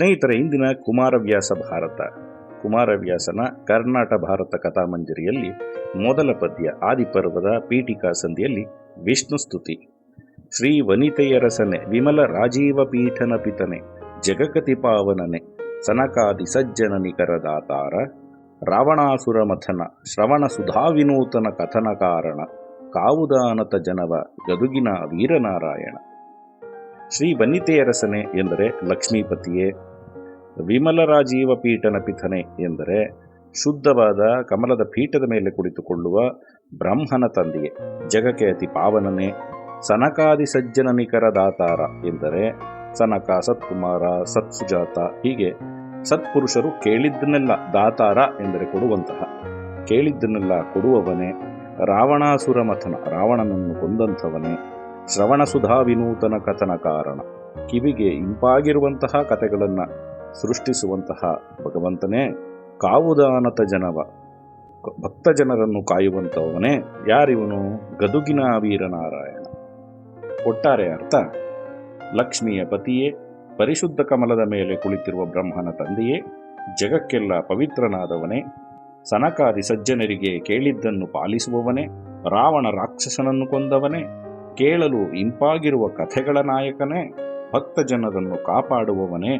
ಸ್ನೇಹಿತರೆ, ಇಂದಿನ ಕುಮಾರವ್ಯಾಸ ಭಾರತ. ಕುಮಾರವ್ಯಾಸನ ಕರ್ನಾಟ ಭಾರತ ಕಥಾಮಂಜರಿಯಲ್ಲಿ ಮೊದಲ ಪದ್ಯ ಆದಿಪರ್ವದ ಪೀಠಿಕಾ ಸಂಧಿಯಲ್ಲಿ ವಿಷ್ಣು ಸ್ತುತಿ. ಶ್ರೀ ವನಿತೆಯರಸನೆ ವಿಮಲ ರಾಜೀವ ಪೀಠನ ಪಿತನೆ, ಜಗಕತಿ ಪಾವನನೆ, ಸನಕಾದಿ ಸಜ್ಜನ ನಿಖರದಾತಾರ ರಾವಣಾಸುರ ಮಥನ, ಶ್ರವಣ ಸುಧಾ ವಿನೂತನ ಕಥನ ಕಾರಣ, ಕಾವುದಾನತ ಜನವ, ಗದುಗಿನ ವೀರನಾರಾಯಣ. ಶ್ರೀ ವನಿತೆಯರಸನೆ ಎಂದರೆ ಲಕ್ಷ್ಮೀಪತಿಯೇ ವಿಮಲರಾಜೀವ ಪೀಠನ ಪಿಥನೆ ಎಂದರೆ ಶುದ್ಧವಾದ ಕಮಲದ ಪೀಠದ ಮೇಲೆ ಕುಳಿತುಕೊಳ್ಳುವ ಬ್ರಹ್ಮನ ತಂದೆಯೇ. ಜಗಕ್ಕೆ ಅತಿ ಪಾವನನೆ. ಸನಕಾದಿ ಸಜ್ಜನ ನಿಖರ ದಾತಾರ ಎಂದರೆ ಸನಕ, ಸತ್ಕುಮಾರ, ಸತ್ಸುಜಾತ ಹೀಗೆ ಸತ್ಪುರುಷರು ಕೇಳಿದ್ದನ್ನೆಲ್ಲ ದಾತಾರ ಎಂದರೆ ಕೊಡುವಂತಹ. ಕೇಳಿದ್ದನ್ನೆಲ್ಲ ಕೊಡುವವನೇ, ರಾವಣಾಸುರ ಮಥನ, ರಾವಣನನ್ನು ಕೊಂದಂಥವನೇ ಶ್ರವಣ ಸುಧಾ ವಿನೂತನ ಕಥನ ಕಾರಣ. ಕಿವಿಗೆ ಇಂಪಾಗಿರುವಂತಹ ಕಥೆಗಳನ್ನು ಸೃಷ್ಟಿಸುವಂತಹ ಭಗವಂತನೇ ಕಾವುದಾನತ ಜನವ. ಭಕ್ತ ಜನರನ್ನು ಕಾಯುವಂಥವನೇ ಯಾರಿವನು? ಗದುಗಿನ ವೀರನಾರಾಯಣ. ಒಟ್ಟಾರೆ ಅರ್ಥ, ಲಕ್ಷ್ಮಿಯ ಪತಿಯೇ, ಪರಿಶುದ್ಧ ಕಮಲದ ಮೇಲೆ ಕುಳಿತಿರುವ ಬ್ರಹ್ಮನ ತಂದೆಯೇ, ಜಗಕ್ಕೆಲ್ಲ ಪವಿತ್ರನಾದವನೇ, ಸನಕಾದಿ ಸಜ್ಜನರಿಗೆ ಕೇಳಿದ್ದನ್ನು ಪಾಲಿಸುವವನೇ, ರಾವಣ ರಾಕ್ಷಸನನ್ನು ಕೊಂದವನೇ, ಕೇಳಲು ಇಂಪಾಗಿರುವ ಕಥೆಗಳ ನಾಯಕನೇ ಭಕ್ತ ಜನರನ್ನು ಕಾಪಾಡುವವನೇ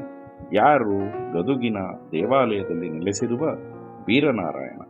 ಯಾರು ಗದುಗಿನ ದೇವಾಲಯದಲ್ಲಿ ನೆಲೆಸಿರುವ ವೀರನಾರಾಯಣ.